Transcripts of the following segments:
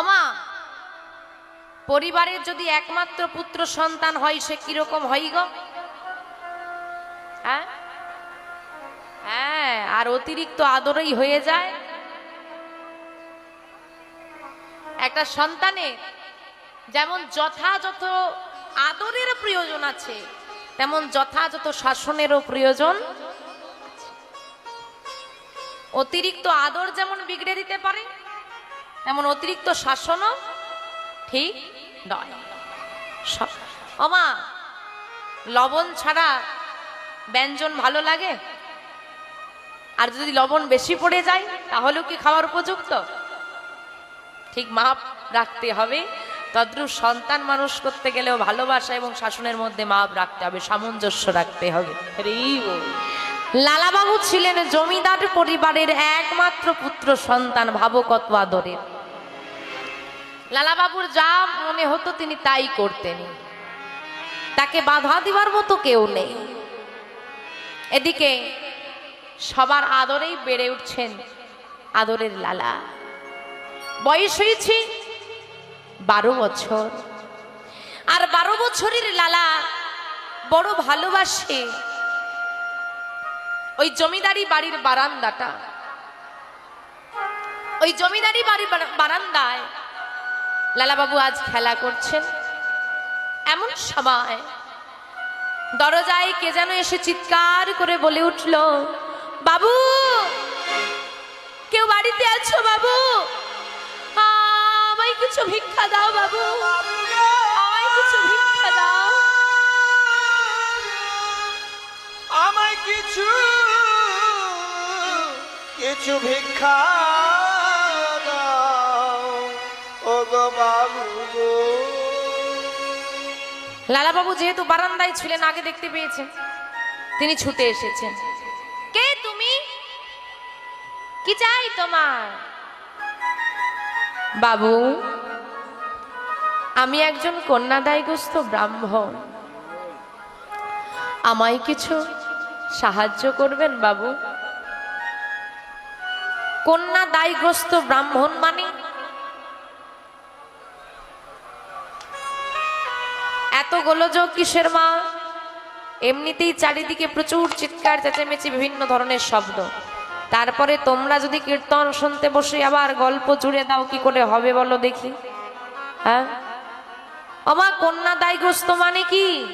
ওমা, পরিবারের যদি একমাত্র পুত্র সন্তান হয়, সে কীরকম হয় গো? হ্যাঁ? হ্যাঁ আর অতিরিক্ত আদরেই হয়ে যায়। একটা সন্তানের যেমন যথাযথ আদরের প্রয়োজন আছে, তেমন যথাযথ শাসনেরও প্রয়োজন অতিরিক্ত আদর যেমন বিগড়ে দিতে পারে তেমন অতিরিক্ত শাসনও ঠিক নয়। অমা লবণ ছাড়া ব্যঞ্জন ভালো লাগে? আর যদি লবণ বেশি পড়ে যায়, তাহলেও কি খাওয়ার উপযুক্ত? ঠিক মাপ রাখতে হবে। তদ্রূপ সন্তান মানুষ করতে গেলেও ভালোবাসা এবং শাসনের মধ্যে মাপ রাখতে হবে, সামঞ্জস্য রাখতে হবে। লালাবাবু ছিলেন জমিদার পরিবারের একমাত্র পুত্র সন্তান ভাবো কত আদরের। লালাবাবুর যা মনে হতো তিনি তাই করতেন। তাকে বাধা দিবার মতো কেউ নেই। এদিকে সবার আদরেই বেড়ে উঠছেন আদরের লালা। বয়স হয়েছে বারো বছর। আর বারো বছরের লালা বড় ভালোবাসে ওই জমিদারি বাড়ির বারান্দাটা। ওই জমিদারি বাড়ির বারান্দায় লালাবাবু আজ খেলা করছেন। এমন সময় দরজায় কে যেন এসে চিৎকার করে বলে উঠল, বাবু, কেউ বাড়িতে আছো বাবু? আমায় কিছু ভিক্ষা দাও বাবু। আমায় কিছু ভিক্ষা দাও। আমায় কিছু কিছু ভিক্ষা গো। বাবু লালাবাবু যেহেতু বারান্দায় ছিলেন, আগে দেখতে পেয়েছেন। তিনি ছুটে এসেছেন। কে তুমি? কি চাই তোমার? বাবু, আমি একজন কন্যাদায়গ্রস্ত ব্রাহ্মণ। আমায় কিছু সাহায্য করবেন, বাবু? কন্যা দায়গ্রস্ত ব্রাহ্মণ মানে এত গোলযোগ কিসের মা? এমনিতেই চারিদিকে প্রচুর চিৎকার, চেঁচামেচি, বিভিন্ন ধরনের শব্দ। তারপরে তোমরা যদি কীর্তন শুনতে বসে আবার গল্প জুড়ে দাও, কি করে হবে বলো দেখি? হ্যাঁ? অমা কন্যা দায়গ্রস্ত মানে কি?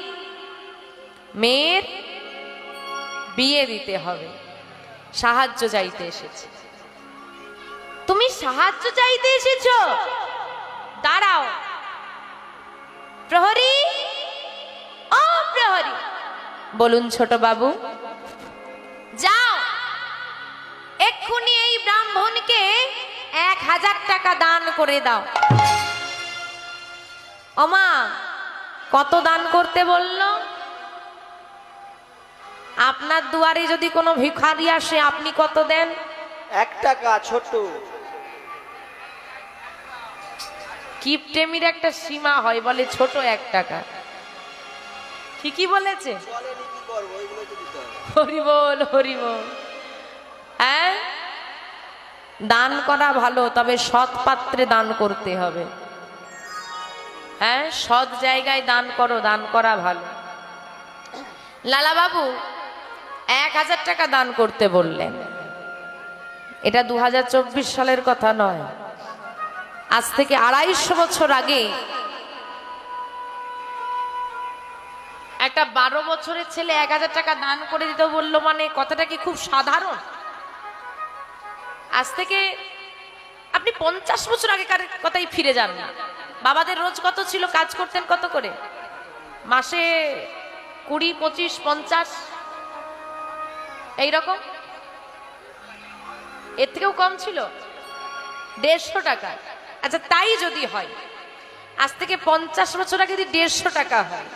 মেয়ের বিয়ে দিতে হবে। সাহায্য চাইতে এসেছে। তুমি সাহায্য চাইতে এসেছ? দাঁড়াও। প্রহরী বলুন ছোট বাবু। যাও। এক্ষুনি এই ব্রাহ্মণকে এক হাজার টাকা দান করে দাও। অমা কত দান করতে বলল? আপনার দুয়ারে যদি কোনো ভিখারি আসে আপনি কত দেন? এক টাকা ছোট কিপটেমির একটা সীমা হয় বলে ছোট এক টাকা। ঠিকই বলেছে। হরিবল হরিবল হ্যাঁ? দান করা ভালো তবে সৎ পাত্রে দান করতে হবে। হ্যাঁ? সৎ জায়গায় দান করো দান করা ভালো। লালা বাবু এক হাজার টাকা দান করতে বললেন। এটা দু হাজার চব্বিশ সালের কথা নয়। আজ থেকে আড়াইশো বছর আগে একটা বারো বছরের ছেলে এক হাজার টাকা দান করে দিতে বলল মানে কথাটা কি খুব সাধারণ? আজ থেকে আপনি পঞ্চাশ বছর আগেকার কথাই ফিরে যান না। বাবাদের রোজ কত ছিল, কাজ করতেন কত করে? মাসে কুড়ি, পঁচিশ, পঞ্চাশ, এইরকম? এর থেকেও কম ছিল? দেড়শো টাকা। আচ্ছা তাই যদি হয়, আজ থেকে পঞ্চাশ বছর আগে যদি দেড়শো টাকা হয়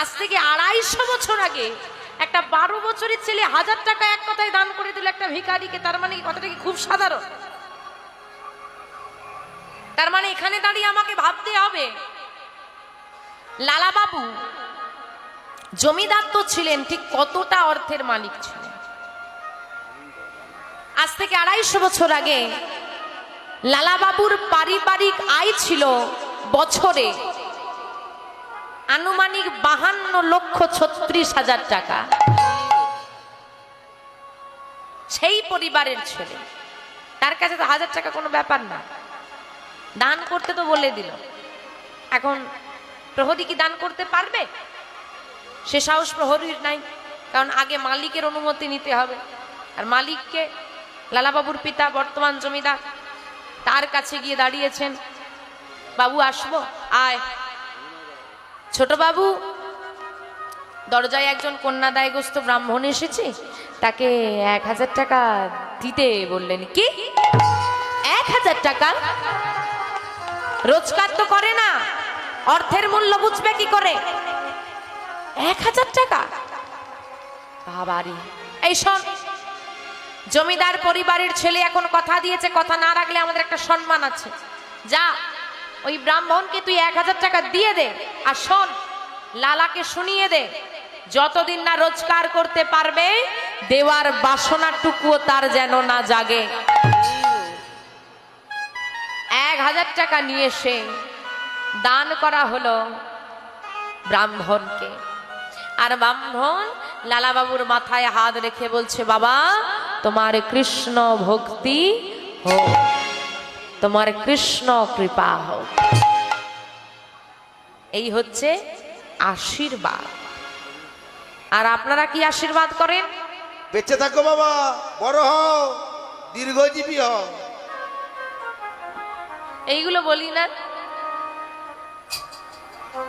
আজ থেকে আড়াইশো বছর আগে একটা বারো বছরের ছেলে হাজার টাকা এক কথায় দান করে দিল একটা ভিখারিকে। তার মানে কথাটা কি খুব সাধারণ? তার মানে এখানে দাঁড়িয়ে আমাকে ভাবতে হবে, লালাবাবু, জমিদার তো ছিলেন, ঠিক কতটা অর্থের মালিক ছিলেন? আজ থেকে আড়াইশো বছর আগে লালাবাবুর পারিবারিক আয় ছিল বছরে আনুমানিক বাহান্ন লক্ষ ছত্রিশ হাজার টাকা। সেই পরিবারের ছেলে। তার কাছে তো হাজার টাকা কোনো ব্যাপার না। দান করতে তো বলে দিল। এখন প্রহরী কি দান করতে পারবে? সে সাহস প্রহরীর নাই। কারণ আগে মালিকের অনুমতি নিতে হবে। আর মালিককে লালাবাবুর পিতা, বর্তমান জমিদার, তার কাছে গিয়ে দাঁড়িয়েছেন। বাবু, আসব? আয়। ছোট বাবু, দরজায় একজন কন্যাদায়গ্রস্ত ব্রাহ্মণ এসেছে, তাকে এক হাজার টাকা দিতে বললেন। কি? এক হাজার টাকা? রোজগার তো করে না, অর্থের মূল্য বুঝবে কি করে? এক হাজার টাকা? বাবারি, এই শোন, জমিদার পরিবারের ছেলে এখন কথা দিয়েছে, কথা না রাখলে আমাদের একটা সম্মান আছে। যা ওই ব্রাহ্মণকে তুই এক হাজার টাকা দিয়ে দে আর শোন, লালাকে শুনিয়ে দে, যতদিন না রোজগার করতে পারবে, দেওয়ার বাসনাটুকুও তার যেন না জাগে। এক হাজার টাকা নিয়ে এসে দান করা হলো ব্রাহ্মণকে। আর ব্রাহ্মণ লালাবাবুর মাথায় হাত রেখে বলছে, বাবা, তোমার কৃষ্ণ ভক্তি হোক। তোমার কৃষ্ণ কৃপা হোক। এই হচ্ছে আশীর্বাদ। আর আপনারা কি আশীর্বাদ করেন? বেঁচে থাকো বাবা বড় হও দীর্ঘজীবী হও। এইগুলো বলি না।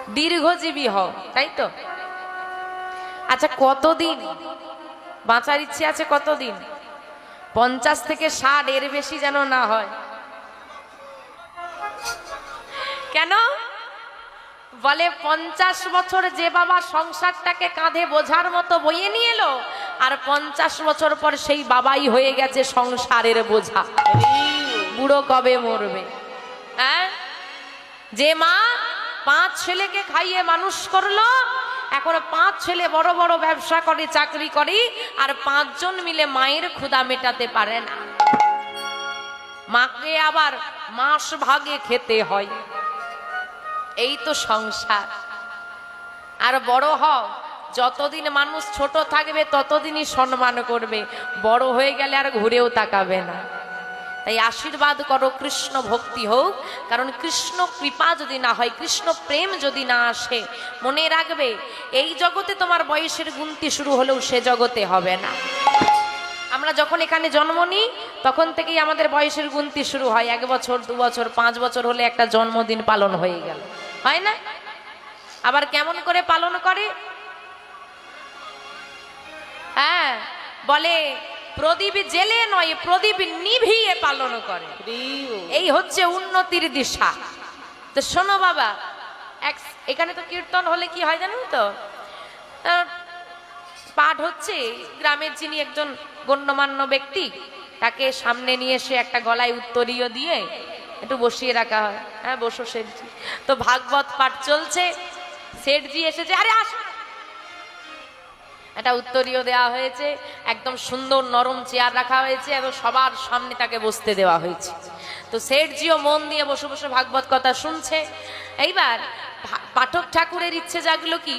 দীর্ঘজীবী হও তাই তো? আচ্ছা কতদিন? বাঁচার ইচ্ছে আছে কতদিন? পঞ্চাশ থেকে ষাট এর বেশি যেন না হয়। কেন? বলে, পঞ্চাশ বছর যে বাবা সংসারটাকে কাঁধে বোঝার মতো বইয়ে নিয়ে এলো, আর পঞ্চাশ বছর পর সেই বাবাই হয়ে গেছে সংসারের বোঝা। বুড়ো কবে মরবে? হ্যাঁ? যে মা পাঁচ ছেলেকে খাইয়ে মানুষ করল, এখন পাঁচ ছেলে বড় বড় ব্যবসা করে, চাকরি করে, আর পাঁচজন মিলে মায়ের ক্ষুধা মেটাতে পারে না। মাকে আবার মাস ভাগে খেতে হয়। এই তো সংসার। আর বড় হও, যতদিন মানুষ ছোট থাকবে, ততদিনই সম্মান করবে। বড় হয়ে গেলে আর ঘুরেও তাকাবে না। তাই আশীর্বাদ করো কৃষ্ণ ভক্তি হোক, কারণ কৃষ্ণ কৃপা যদি না হয়, কৃষ্ণ প্রেম যদি না আসে, মনে রাখবে, এই জগতে তোমার বয়সের গুনতি শুরু হলেও সে জগতে হবে না। আমরা যখন এখানে জন্ম নিই, তখন থেকেই আমাদের বয়সের গুনতি শুরু হয়। এক বছর, দু বছর, পাঁচ বছর হলে একটা জন্মদিন পালন হয়ে গেল। হয় না? আবার কেমন করে পালন করে? হ্যাঁ বলে প্রদীপ জেলে নয়, প্রদীপ নিভিয়ে পালন করে। এই হচ্ছে উন্নতির দিশা। তো শোনো বাবা, এক এখানে তো কীর্তন হলে কি হয় জানেন তো পাঠ হচ্ছে, গ্রামের যিনি একজন গণ্যমান্য ব্যক্তি, তাকে সামনে নিয়ে এসে একটা গলায় উত্তরীয় দিয়ে একটু বসিয়ে রাখা হয়। হ্যাঁ বসো শেঠজি তো ভাগবত পাঠ চলছে। শেঠজি এসেছে। আরে আসো। একটা উত্তরীয় দেওয়া হয়েছে। একদম সুন্দর নরম চেয়ার রাখা হয়েছে এবং সবার সামনে তাকে বসতে দেওয়া হয়েছে। তো শেঠজিও মন দিয়ে বসে বসে ভাগবত কথা শুনছে। এইবার পাঠক ঠাকুরের ইচ্ছে জাগলো কি?